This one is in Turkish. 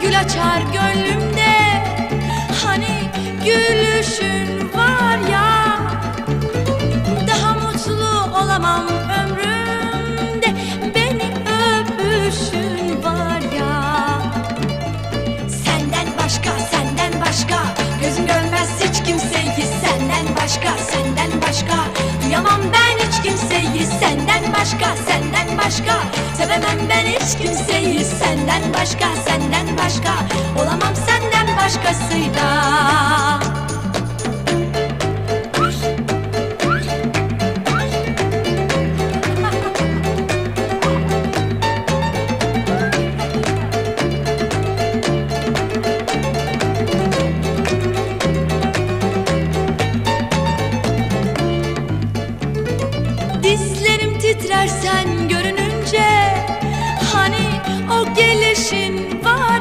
gül açar gönlümde. Hani gülüşün var ya Daha mutlu olamam ömrümde. Beni öpüşün var ya. Senden başka, senden başka Gözüm görmez hiç kimseyi. Senden başka, senden başka Duyamam ben hiç kimseyi. Senden başka, senden başka Sevemem ben hiç kimseyi. Senden başka, senden başka başkasıyla. Dizlerim titrer sen görünür